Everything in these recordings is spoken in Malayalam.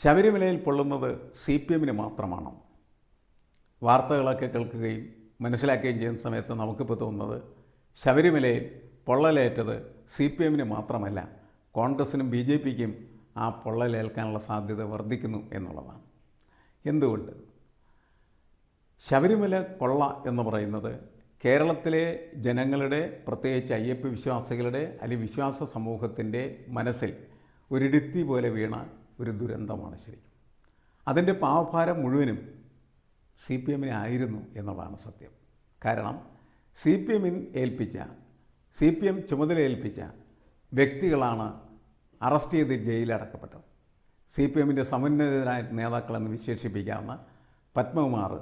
ശബരിമലയിൽ പൊള്ളുന്നത് സി പി എമ്മിന് മാത്രമാണോ? വാർത്തകളൊക്കെ കേൾക്കുകയും മനസ്സിലാക്കുകയും ചെയ്യുന്ന സമയത്ത് നമുക്കിപ്പോൾ തോന്നുന്നത് ശബരിമലയിൽ പൊള്ളലേറ്റത് സി പി എമ്മിന് മാത്രമല്ല കോൺഗ്രസിനും ബി ജെ പിക്കും ആ പൊള്ളലേൽക്കാനുള്ള സാധ്യത വർദ്ധിക്കുന്നു എന്നുള്ളതാണ്. എന്തുകൊണ്ട്? ശബരിമല കൊള്ള എന്ന് പറയുന്നത് കേരളത്തിലെ ജനങ്ങളുടെ പ്രത്യേകിച്ച് അയ്യപ്പ വിശ്വാസികളുടെ അല്ലെങ്കിൽ വിശ്വാസ സമൂഹത്തിന്റെ മനസ്സിൽ ഒരിടുത്തി പോലെ വീണ ഒരു ദുരന്തമാണ് ശരിക്കും. അതിന്റെ പാവഭാരം മുഴുവനും സി പി എമ്മിനെ ആയിരുന്നു എന്നുള്ളതാണ് സത്യം. കാരണം സി പി എമ്മിൻ ഏൽപ്പിച്ച സി പി എം ചുമതല ഏൽപ്പിച്ച വ്യക്തികളാണ് അറസ്റ്റ് ചെയ്ത് ജയിലടക്കപ്പെട്ടത് സി പി എമ്മിന്റെ സമുന്നതരായ നേതാക്കളെന്ന് വിശേഷിപ്പിക്കാവുന്ന പത്മകുമാർ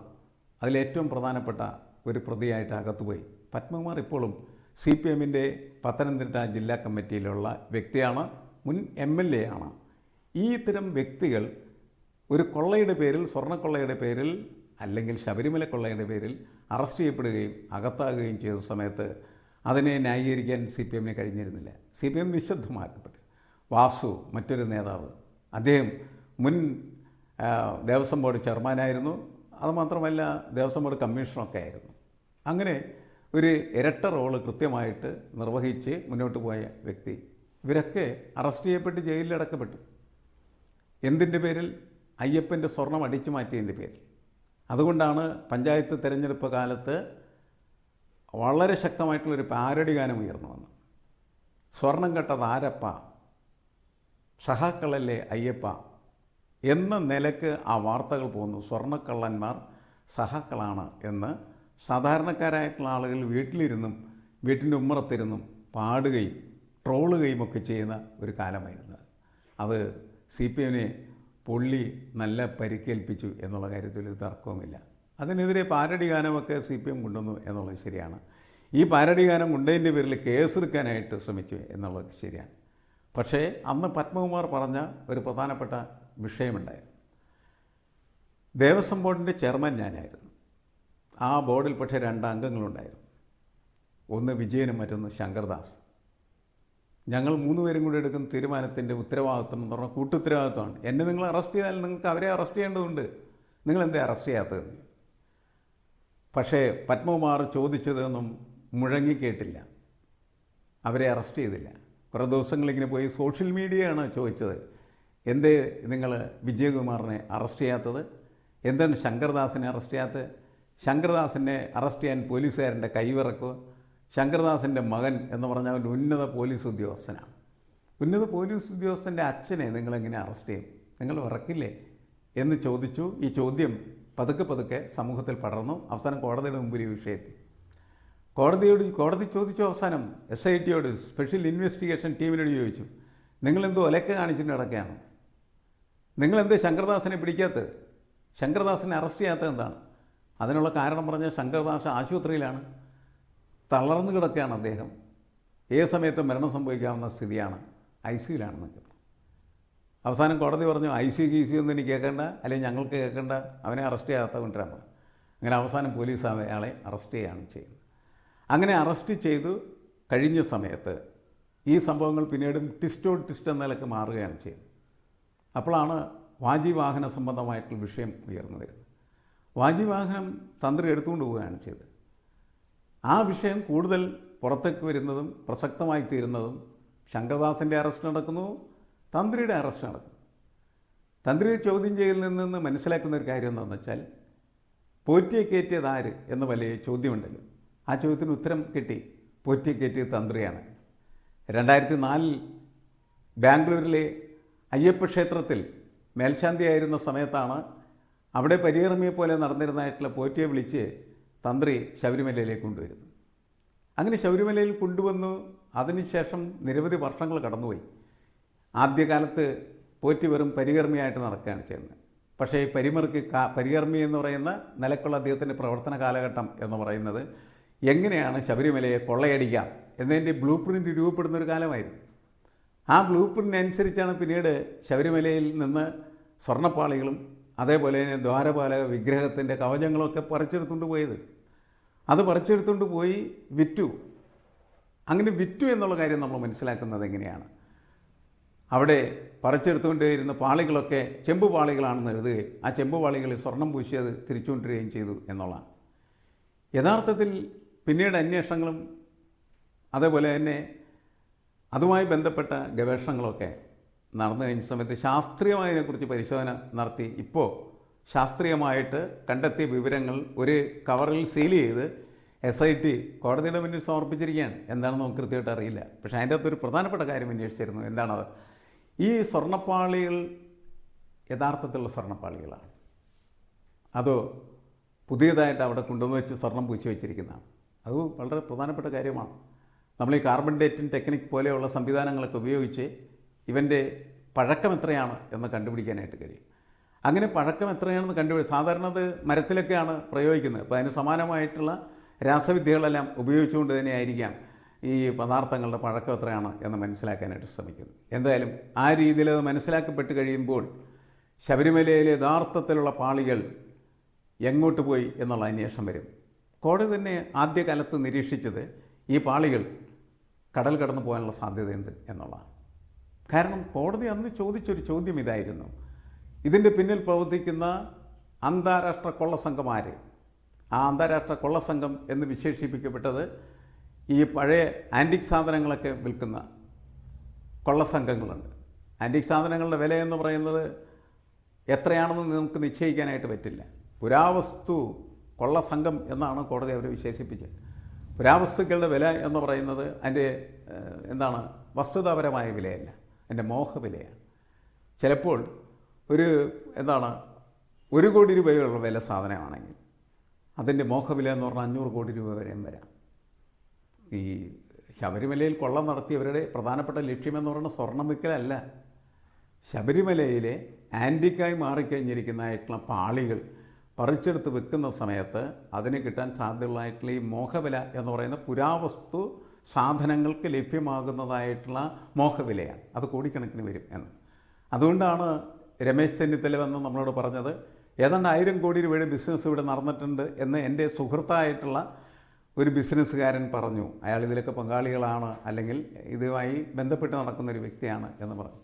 അതിലേറ്റവും പ്രധാനപ്പെട്ട ഒരു പ്രതിയായിട്ട് അകത്തുപോയി. പത്മകുമാർ ഇപ്പോഴും സി പി എമ്മിന്റെ പത്തനംതിട്ട ജില്ലാ കമ്മിറ്റിയിലുള്ള വ്യക്തിയാണ് മുൻ എം എൽ എ ആണ്. ഈ ഇത്തരം വ്യക്തികൾ ഒരു കൊള്ളയുടെ പേരിൽ സ്വർണക്കൊള്ളയുടെ പേരിൽ അല്ലെങ്കിൽ ശബരിമല കൊള്ളയുടെ പേരിൽ അറസ്റ്റ് ചെയ്യപ്പെടുകയും അകത്താകുകയും ചെയ്ത സമയത്ത് അതിനെ ന്യായീകരിക്കാൻ സി പി എമ്മിന് കഴിഞ്ഞിരുന്നില്ല. സി പി എം നിശബ്ദമാക്കപ്പെട്ടു. വാസു മറ്റൊരു നേതാവ്. അദ്ദേഹം മുൻ ദേവസ്വം ബോർഡ് ചെയർമാനായിരുന്നു. അതുമാത്രമല്ല ദേവസ്വം ബോർഡ് കമ്മീഷണറൊക്കെ ആയിരുന്നു. അങ്ങനെ ഒരു ഇരട്ട റോൾ കൃത്യമായിട്ട് നിർവഹിച്ച് മുന്നോട്ട് പോയ വ്യക്തി. ഇവരൊക്കെ അറസ്റ്റ് ചെയ്യപ്പെട്ട് ജയിലിലടക്കപ്പെട്ടു. എന്തിന്റെ പേരിൽ? അയ്യപ്പന്റെ സ്വർണം അടിച്ചു മാറ്റിയതിന്റെ പേരിൽ. അതുകൊണ്ടാണ് പഞ്ചായത്ത് തിരഞ്ഞെടുപ്പ് കാലത്ത് വളരെ ശക്തമായിട്ടുള്ളൊരു പാരടി ഗാനം ഉയർന്നു വന്നത്. സ്വർണം കെട്ടത് ആരപ്പ? സഹാക്കളല്ലേ അയ്യപ്പ? എന്ന നിലയ്ക്ക് ആ വാർത്തകൾ പോകുന്നു. സ്വർണക്കള്ളന്മാർ സഹാക്കളാണ് എന്ന് സാധാരണക്കാരായിട്ടുള്ള ആളുകൾ വീട്ടിലിരുന്നും വീട്ടിന്റെ ഉമ്മറത്തിരുന്നും പാടുകയും ട്രോളുകയും ഒക്കെ ചെയ്യുന്ന ഒരു കാലമായിരുന്നു അത്. സി പി എമ്മിനെ പൊള്ളി നല്ല പരിക്കേൽപ്പിച്ചു എന്നുള്ള കാര്യത്തിൽ ഒരു തർക്കവുമില്ല. അതിനെതിരെ പാരടി ഗാനമൊക്കെ സി പി എം കൊണ്ടുവന്നു എന്നുള്ളത് ശരിയാണ്. ഈ പാരടി ഗാനം കൊണ്ടതിന്റെ പേരിൽ കേസെടുക്കാനായിട്ട് ശ്രമിച്ചു എന്നുള്ളത് ശരിയാണ്. പക്ഷേ അന്ന് പത്മകുമാർ പറഞ്ഞ ഒരു പ്രധാനപ്പെട്ട വിഷയമുണ്ടായിരുന്നു. ദേവസ്വം ബോർഡിന്റെ ചെയർമാൻ ഞാനായിരുന്നു. ആ ബോർഡിൽ പക്ഷേ രണ്ട് അംഗങ്ങളുണ്ടായിരുന്നു. ഒന്ന് വിജയനും മറ്റൊന്ന് ശങ്കർദാസ്. ഞങ്ങൾ മൂന്ന് പേരും കൂടി എടുക്കുന്ന തീരുമാനത്തിന്റെ ഉത്തരവാദിത്വം എന്ന് പറഞ്ഞാൽ കൂട്ടുത്തരവാദിത്വമാണ്. എന്നെ നിങ്ങൾ അറസ്റ്റ് ചെയ്താൽ നിങ്ങൾക്ക് അവരെ അറസ്റ്റ് ചെയ്യേണ്ടതുണ്ട്. നിങ്ങൾ എന്തേ അറസ്റ്റ് ചെയ്യാത്തതെന്ന്? പക്ഷേ പത്മകുമാർ ചോദിച്ചതൊന്നും മുഴങ്ങിക്കേട്ടില്ല അവരെ അറസ്റ്റ് ചെയ്തില്ല. കുറേ ദിവസങ്ങളിങ്ങനെ പോയി സോഷ്യൽ മീഡിയയാണ് ചോദിച്ചത്. എന്തേ നിങ്ങൾ വിജയകുമാറിനെ അറസ്റ്റ് ചെയ്യാത്തത്? എന്താണ് ശങ്കർദാസിനെ അറസ്റ്റ് ചെയ്യാത്തത്? ശങ്കർദാസിനെ അറസ്റ്റ് ചെയ്യാൻ പോലീസുകാരന്റെ കൈവിറക്കുക? ശങ്കർദാസിന്റെ മകൻ എന്ന് പറഞ്ഞാൽ ഒരു ഉന്നത പോലീസ് ഉദ്യോഗസ്ഥനാണ്. ഉന്നത പോലീസ് ഉദ്യോഗസ്ഥന്റെ അച്ഛനെ നിങ്ങളെങ്ങനെ അറസ്റ്റ് ചെയ്യും? നിങ്ങൾ വിറക്കില്ലേ? എന്ന് ചോദിച്ചു. ഈ ചോദ്യം പതുക്കെ പതുക്കെ സമൂഹത്തിൽ പടർന്നു. അവസാനം കോടതിയുടെ മുമ്പിൽ ഈ വിഷയത്തിൽ കോടതിയോട് കോടതി ചോദിച്ചു അവസാനം. എസ് ഐ ടിയോട് സ്പെഷ്യൽ ഇൻവെസ്റ്റിഗേഷൻ ടീമിനോട് ചോദിച്ചു. നിങ്ങളെന്തോ ഒലക്ക കാണിച്ചിട്ട് കിടക്കുകയാണ് നിങ്ങളെന്ത് ശങ്കർദാസിനെ പിടിക്കാത്തത്? ശങ്കർദാസിനെ അറസ്റ്റ് ചെയ്യാത്തത് എന്താണ്? അതിനുള്ള കാരണം പറഞ്ഞാൽ ശങ്കർദാസ് ആശുപത്രിയിലാണ്. തളർന്നു കിടക്കുകയാണ് അദ്ദേഹം. ഏത് സമയത്തും മരണം സംഭവിക്കാവുന്ന സ്ഥിതിയാണ് ഐ സിയിലാണെന്നൊക്കെ അവസാനം കോടതി പറഞ്ഞു ഐ സി ഗി സി ഒന്നും എനിക്ക് കേൾക്കേണ്ട അല്ലെങ്കിൽ ഞങ്ങൾക്ക് കേൾക്കേണ്ട അവനെ അറസ്റ്റ് ചെയ്യാത്ത കൊണ്ടുവരാൻ പറഞ്ഞു. അങ്ങനെ അവസാനം പോലീസ് അയാളെ അറസ്റ്റ് ചെയ്യുകയാണ് ചെയ്യുന്നത് അങ്ങനെ അറസ്റ്റ് ചെയ്തു കഴിഞ്ഞ സമയത്ത് ഈ സംഭവങ്ങൾ പിന്നീടും ട്വിസ്റ്റോ ട്വിസ്റ്റ് എന്ന നിലയ്ക്ക് മാറുകയാണ് ചെയ്യുന്നത് അപ്പോഴാണ് വാജി വാജിവാഹന സംബന്ധമായിട്ടുള്ള വിഷയം ഉയർന്നു വരുന്നത്. വാജിവാഹനം തന്ത്രി എടുത്തുകൊണ്ട് പോവുകയാണ് ചെയ്തത്. ആ വിഷയം കൂടുതൽ പുറത്തേക്ക് വരുന്നതും പ്രസക്തമായി തീരുന്നതും ശങ്കർദാസിന്റെ അറസ്റ്റ് നടക്കുന്നു തന്ത്രിയുടെ അറസ്റ്റ് നടക്കുന്നു. തന്ത്രി ചോദ്യം ചെയ്യലിൽ നിന്ന് മനസ്സിലാക്കുന്ന ഒരു കാര്യം എന്താണെന്ന് വെച്ചാൽ പോറ്റിയെ കയറ്റിയത് ആര് എന്ന് വലിയ ചോദ്യമുണ്ടല്ലോ. ആ ചോദ്യത്തിന് ഉത്തരം കിട്ടി പോറ്റിയെ കയറ്റിയത് തന്ത്രിയാണ്. രണ്ടായിരത്തി നാലിൽ ബാംഗ്ലൂരിലെ അയ്യപ്പ ക്ഷേത്രത്തിൽ മേൽശാന്തിയായിരുന്ന സമയത്താണ് അവിടെ പരികർമ്മിയെ പോലെ നടന്നിരുന്നതായിട്ടുള്ള പോറ്റിയെ വിളിച്ച് തന്ത്രി ശബരിമലയിലേക്ക് കൊണ്ടുവരുന്നു. അങ്ങനെ ശബരിമലയിൽ കൊണ്ടുവന്നു. അതിനുശേഷം നിരവധി വർഷങ്ങൾ കടന്നുപോയി. ആദ്യകാലത്ത് പോറ്റി വെറും പരികർമ്മിയായിട്ട് നടക്കുകയാണ് ചെയ്യുന്നത്. പക്ഷേ പരിമർക്ക് കാ പരികർമ്മി എന്ന് പറയുന്ന നിലക്കുള്ള അദ്ദേഹത്തിന്റെ പ്രവർത്തന കാലഘട്ടം എന്ന് പറയുന്നത് എങ്ങനെയാണ് ശബരിമലയെ കൊള്ളയടിക്കാം എന്നതിന്റെ ബ്ലൂ പ്രിന്റ് രൂപപ്പെടുന്ന ഒരു കാലമായിരുന്നു. ആ ബ്ലൂ പ്രിന്റ് അനുസരിച്ചാണ് പിന്നീട് ശബരിമലയിൽ നിന്ന് സ്വർണപ്പാളികളും അതേപോലെ തന്നെ ദ്വാരപാലക വിഗ്രഹത്തിന്റെ കവചങ്ങളൊക്കെ പറിച്ചെടുത്തുകൊണ്ട് പോയത്. അത് പറിച്ചെടുത്തുകൊണ്ട് പോയി വിറ്റു. അങ്ങനെ വിറ്റു എന്നുള്ള കാര്യം നമ്മൾ മനസ്സിലാക്കുന്നത് എങ്ങനെയാണ്? അവിടെ പറിച്ചെടുത്തുകൊണ്ടേയിരുന്ന പാളികളൊക്കെ ചെമ്പ് പാളികളാണെന്ന് എഴുതുകയും ആ ചെമ്പ് പാളികളിൽ സ്വർണം പൂശിയത് തിരിച്ചുകൊണ്ടിരിക്കുകയും ചെയ്തു എന്നുള്ളതാണ്. യഥാർത്ഥത്തിൽ പിന്നീട് അന്വേഷണങ്ങളും അതേപോലെ തന്നെ അതുമായി ബന്ധപ്പെട്ട ഗവേഷണങ്ങളൊക്കെ നടന്നു കഴിഞ്ഞ സമയത്ത് ശാസ്ത്രീയമായതിനെക്കുറിച്ച് പരിശോധന നടത്തി. ഇപ്പോൾ ശാസ്ത്രീയമായിട്ട് കണ്ടെത്തിയ വിവരങ്ങൾ ഒരു കവറിൽ സീൽ ചെയ്ത് എസ് ഐ ടി കോടതിയുടെ മുന്നിൽ സമർപ്പിച്ചിരിക്കുകയാണ്. എന്താണെന്ന് നമുക്ക് കൃത്യമായിട്ട് അറിയില്ല. പക്ഷേ അതിന്റെ അകത്തൊരു പ്രധാനപ്പെട്ട കാര്യം അന്വേഷിച്ചിരുന്നു. എന്താണത്? ഈ സ്വർണപ്പാളികൾ യഥാർത്ഥത്തിലുള്ള സ്വർണപ്പാളികളാണ്. അതോ പുതിയതായിട്ട് അവിടെ കൊണ്ടുവന്ന് വെച്ച് സ്വർണം പൂശി വെച്ചിരിക്കുന്നതാണ്. അത് വളരെ പ്രധാനപ്പെട്ട കാര്യമാണ്. നമ്മൾ ഈ കാർബൺ ഡേറ്റിംഗ് ടെക്നിക് പോലെയുള്ള സംവിധാനങ്ങളൊക്കെ ഉപയോഗിച്ച് ഇവന്റെ പഴക്കം എത്രയാണ് എന്ന് കണ്ടുപിടിക്കാനായിട്ട് കഴിയും. അങ്ങനെ പഴക്കം എത്രയാണെന്ന് കണ്ടുപിടി സാധാരണ അത് മരത്തിലൊക്കെയാണ് പ്രയോഗിക്കുന്നത്. അപ്പോൾ അതിന് സമാനമായിട്ടുള്ള രാസവിദ്യകളെല്ലാം ഉപയോഗിച്ചുകൊണ്ട് തന്നെയായിരിക്കാം ഈ പദാർത്ഥങ്ങളുടെ പഴക്കം എത്രയാണ് എന്ന് മനസ്സിലാക്കാനായിട്ട് ശ്രമിക്കുന്നത്. എന്തായാലും ആ രീതിയിൽ അത് മനസ്സിലാക്കപ്പെട്ട് കഴിയുമ്പോൾ ശബരിമലയിലെ യഥാർത്ഥത്തിലുള്ള പാളികൾ എങ്ങോട്ട് പോയി എന്നുള്ള അന്വേഷണം വരും. കോടതി തന്നെ ആദ്യകാലത്ത് നിരീക്ഷിച്ചത് ഈ പാളികൾ കടൽ കടന്നു പോകാനുള്ള സാധ്യതയുണ്ട് എന്നുള്ളതാണ്. കാരണം കോടതി അന്ന് ചോദിച്ചൊരു ചോദ്യം ഇതായിരുന്നു. ഇതിന്റെ പിന്നിൽ പ്രവർത്തിക്കുന്ന അന്താരാഷ്ട്ര കൊള്ളസംഘമാർ ആ അന്താരാഷ്ട്ര കൊള്ളസംഘം എന്ന് വിശേഷിപ്പിക്കപ്പെട്ടത് ഈ പഴയ ആന്റിക് സാധനങ്ങളൊക്കെ വിൽക്കുന്ന കൊള്ളസംഘങ്ങളുണ്ട്. ആന്റിക് സാധനങ്ങളുടെ വില എന്ന് പറയുന്നത് എത്രയാണെന്ന് നമുക്ക് നിശ്ചയിക്കാനായിട്ട് പറ്റില്ല. പുരാവസ്തു കൊള്ളസംഘം എന്നാണ് കോടതി അവരെ വിശേഷിപ്പിച്ചത്. പുരാവസ്തുക്കളുടെ വില എന്ന് പറയുന്നത് അതിന്റെ എന്താണ് വസ്തുതാപരമായ വിലയല്ല. അതിന്റെ മോഹവിലയാണ്. ചിലപ്പോൾ ഒരു എന്താണ് ഒരു കോടി രൂപയുള്ള വില സാധനമാണെങ്കിൽ അതിന്റെ മോഹവില എന്ന് പറഞ്ഞാൽ അഞ്ഞൂറ് കോടി രൂപ വരെയും വരാം. ഈ ശബരിമലയിൽ കൊള്ളം നടത്തിയവരുടെ പ്രധാനപ്പെട്ട ലക്ഷ്യമെന്ന് പറഞ്ഞാൽ സ്വർണം വിൽക്കലല്ല ശബരിമലയിലെ ആന്റിക്കായി മാറിക്കഴിഞ്ഞിരിക്കുന്നതായിട്ടുള്ള പാളികൾ പറിച്ചെടുത്ത് വെക്കുന്ന സമയത്ത് അതിന് കിട്ടാൻ സാധ്യതയുള്ളതായിട്ടുള്ള ഈ മോഹവില എന്ന് പറയുന്ന പുരാവസ്തു സാധനങ്ങൾക്ക് ലഭ്യമാകുന്നതായിട്ടുള്ള മോഹവിലയാണ്. അത് കോടിക്കണക്കിന് വരും എന്ന്. അതുകൊണ്ടാണ് രമേശ് ചെന്നിത്തല വന്ന് നമ്മളോട് പറഞ്ഞത് ഏതാണ്ട് ആയിരം കോടി രൂപയുടെ ബിസിനസ് ഇവിടെ നടന്നിട്ടുണ്ട് എന്ന് എന്റെ സുഹൃത്തായിട്ടുള്ള ഒരു ബിസിനസ്സുകാരൻ പറഞ്ഞു. അയാൾ ഇതിലൊക്കെ പങ്കാളികളാണ് അല്ലെങ്കിൽ ഇതുമായി ബന്ധപ്പെട്ട് നടക്കുന്ന ഒരു വ്യക്തിയാണ് എന്ന് പറഞ്ഞു.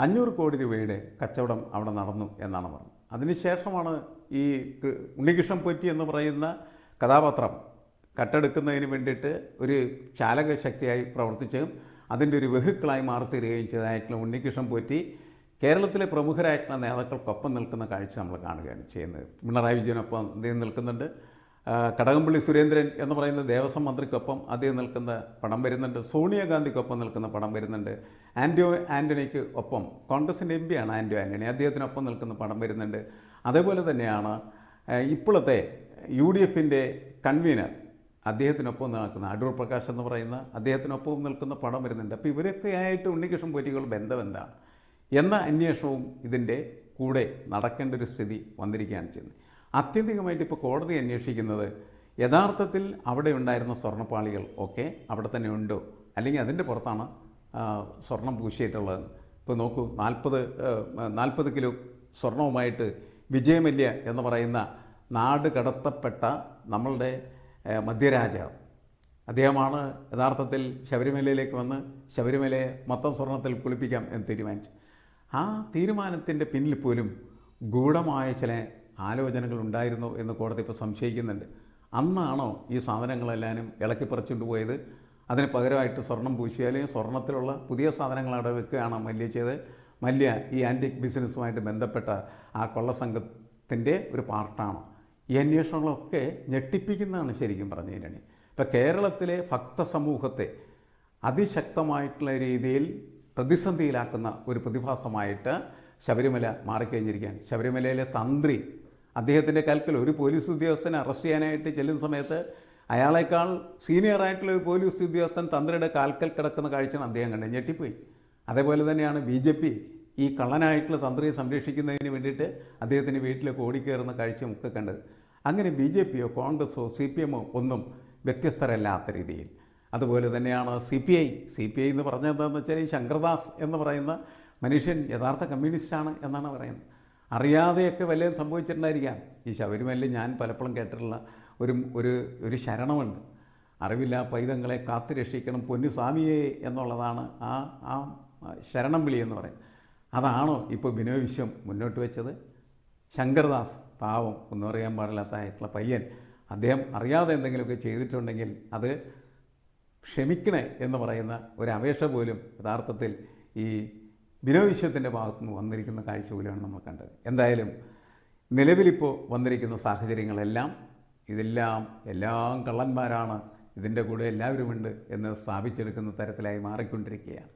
അഞ്ഞൂറ് കോടി രൂപയുടെ കച്ചവടം അവിടെ നടന്നു എന്നാണ് പറഞ്ഞത്. അതിനുശേഷമാണ് ഈ ഉണ്ണികൃഷ്ണൻ പൊറ്റി എന്ന് പറയുന്ന കഥാപാത്രം കട്ടെടുക്കുന്നതിന് വേണ്ടിയിട്ട് ഒരു ചാലക ശക്തിയായി പ്രവർത്തിച്ചും അതിന്റെ ഒരു വെഹിക്കിളായി മാറിത്തീരുകയും ചെയ്തതായിട്ടുള്ള ഉണ്ണികൃഷ്ണൻ പോറ്റി കേരളത്തിലെ പ്രമുഖരായിട്ടുള്ള നേതാക്കൾക്കൊപ്പം നിൽക്കുന്ന കാഴ്ച നമ്മൾ കാണുകയാണ് ചെയ്യുന്നത്. പിണറായി വിജയനൊപ്പം അദ്ദേഹം നിൽക്കുന്നുണ്ട്. കടകംപള്ളി സുരേന്ദ്രൻ എന്ന് പറയുന്ന ദേവസ്വം മന്ത്രിക്കൊപ്പം അദ്ദേഹം നിൽക്കുന്ന പടം വരുന്നുണ്ട്. സോണിയാഗാന്ധിക്കൊപ്പം നിൽക്കുന്ന പടം വരുന്നുണ്ട്. ആന്റോ ആന്റണിക്ക് ഒപ്പം കോൺഗ്രസിന്റെ എം പിയാണ് ആന്റോ ആന്റണി അദ്ദേഹത്തിനൊപ്പം നിൽക്കുന്ന പടം വരുന്നുണ്ട്. അതേപോലെ തന്നെയാണ് ഇപ്പോഴത്തെ യു ഡി എഫിന്റെ കൺവീനർ അദ്ദേഹത്തിനൊപ്പം നിൽക്കുന്ന അടൂർ പ്രകാശ് എന്ന് പറയുന്ന അദ്ദേഹത്തിനൊപ്പം നിൽക്കുന്ന പടം വരുന്നുണ്ട്. അപ്പോൾ ഇവരൊക്കെ ആയിട്ട് ഉണ്ണികൃഷ്ണൻ പോറ്റികൾ ബന്ധം എന്താണ്? എന്ന അന്വേഷണവും ഇതിന്റെ കൂടെ നടക്കേണ്ട ഒരു സ്ഥിതി വന്നിരിക്കുകയാണ് ചെയ്യുന്നത്. ആത്യന്തികമായിട്ട് ഇപ്പോൾ കോടതി അന്വേഷിക്കുന്നത് യഥാർത്ഥത്തിൽ അവിടെ ഉണ്ടായിരുന്ന സ്വർണപ്പാളികൾ ഒക്കെ അവിടെ തന്നെ ഉണ്ടോ? അല്ലെങ്കിൽ അതിന്റെ പുറത്താണ് സ്വർണം പൂശിയിട്ടുള്ളത് ഇപ്പോൾ നോക്കൂ നാൽപ്പത് നാൽപ്പത് കിലോ സ്വർണവുമായിട്ട് വിജയമല്യ എന്ന് പറയുന്ന നാട് കടത്തപ്പെട്ട നമ്മളുടെ ഏ, മധ്യരാജാവ്. അദ്ദേഹമാണ് യഥാർത്ഥത്തിൽ ശബരിമലയിലേക്ക് വന്ന് ശബരിമലയെ മൊത്തം സ്വർണത്തിൽ കുളിപ്പിക്കാം എന്ന് തീരുമാനിച്ചു. ആ തീരുമാനത്തിന്റെ പിന്നിൽ പോലും ഗൂഢമായ ചില ആലോചനകൾ ഉണ്ടായിരുന്നു എന്ന് കോടതി ഇപ്പോൾ സംശയിക്കുന്നുണ്ട്. അന്നാണോ ഈ സാധനങ്ങളെല്ലാവരും ഇളക്കി പറിച്ചുകൊണ്ട് പോയത്? അതിന് പകരമായിട്ട് സ്വർണം പൂശിയാൽ സ്വർണത്തിലുള്ള പുതിയ സാധനങ്ങൾ അവിടെ വെക്കുകയാണ് മല്യ ചെയ്ത് മല്യ ഈ ആന്റിക് ബിസിനസ്സുമായിട്ട് ബന്ധപ്പെട്ട ആ കൊള്ളസംഘത്തിന്റെ ഒരു പാർട്ടാണ് ഈ അന്വേഷണങ്ങളൊക്കെ ഞെട്ടിപ്പിക്കുന്നതാണ് ശരിക്കും പറഞ്ഞു കഴിഞ്ഞാൽ ഇപ്പം കേരളത്തിലെ ഭക്തസമൂഹത്തെ അതിശക്തമായിട്ടുള്ള രീതിയിൽ പ്രതിസന്ധിയിലാക്കുന്ന ഒരു പ്രതിഭാസമായിട്ട് ശബരിമല മാറിക്കഴിഞ്ഞിരിക്കുകയാണ്. ശബരിമലയിലെ തന്ത്രി അദ്ദേഹത്തിന്റെ കൽക്കൽ ഒരു പോലീസ് ഉദ്യോഗസ്ഥനെ അറസ്റ്റ് ചെയ്യാനായിട്ട് ചെല്ലുന്ന സമയത്ത് അയാളെക്കാൾ സീനിയറായിട്ടുള്ള ഒരു പോലീസ് ഉദ്യോഗസ്ഥൻ തന്ത്രിയുടെ കാൽക്കൽ കിടക്കുന്ന കാഴ്ചയാണ് അദ്ദേഹം കണ്ടത്. ഞെട്ടിപ്പോയി. അതേപോലെ തന്നെയാണ് ബി ജെ പി ഈ കള്ളനായിട്ടുള്ള തന്ത്രിയെ സംരക്ഷിക്കുന്നതിന് വേണ്ടിയിട്ട് അദ്ദേഹത്തിന്റെ വീട്ടിലേക്ക് ഓടിക്കയറുന്ന കാഴ്ച ഒക്കെ കണ്ടത്. അങ്ങനെ ബി ജെ പിയോ കോൺഗ്രസ്സോ സി പി എമ്മോ ഒന്നും വ്യത്യസ്തരല്ലാത്ത രീതിയിൽ. അതുപോലെ തന്നെയാണ് C P I. C P I എന്ന് പറഞ്ഞത് എന്താണെന്ന് വെച്ചാൽ ഈ ശങ്കർദാസ് എന്ന് പറയുന്ന മനുഷ്യൻ യഥാർത്ഥ കമ്മ്യൂണിസ്റ്റാണ് എന്നാണ് പറയുന്നത്. അറിയാതെയൊക്കെ വല്ലതും സംഭവിച്ചിട്ടുണ്ടായിരിക്കാം. ഈ ശബരിമലയിൽ ഞാൻ പലപ്പോഴും കേട്ടിട്ടുള്ള ഒരു ഒരു ഒരു ശരണമുണ്ട്. അറിവില്ല പൈതങ്ങളെ കാത്തു രക്ഷിക്കണം പൊന്നു സ്വാമിയെ എന്നുള്ളതാണ് ആ ആ ശരണം വിളി എന്ന് പറയും അതാണോ ഇപ്പോൾ ബിനോയ് വിശ്വം മുന്നോട്ട് വെച്ചത്? ശങ്കർദാസ് പാവം ഒന്നും അറിയാൻ പാടില്ലാത്തതായിട്ടുള്ള പയ്യൻ. അദ്ദേഹം അറിയാതെ എന്തെങ്കിലുമൊക്കെ ചെയ്തിട്ടുണ്ടെങ്കിൽ അത് ക്ഷമിക്കണേ എന്ന് പറയുന്ന ഒരു പോലും യഥാർത്ഥത്തിൽ ഈ ബിനോയ് വിശ്വത്തിന്റെ ഭാഗത്തുനിന്ന് വന്നിരിക്കുന്ന കാഴ്ച പോലെയാണ് നമ്മൾ കണ്ടത്. എന്തായാലും നിലവിലിപ്പോൾ വന്നിരിക്കുന്ന സാഹചര്യങ്ങളെല്ലാം ഇതെല്ലാം എല്ലാം കള്ളന്മാരാണ് ഇതിന്റെ കൂടെ എല്ലാവരുമുണ്ട് എന്ന് സ്ഥാപിച്ചെടുക്കുന്ന തരത്തിലായി മാറിക്കൊണ്ടിരിക്കുകയാണ്.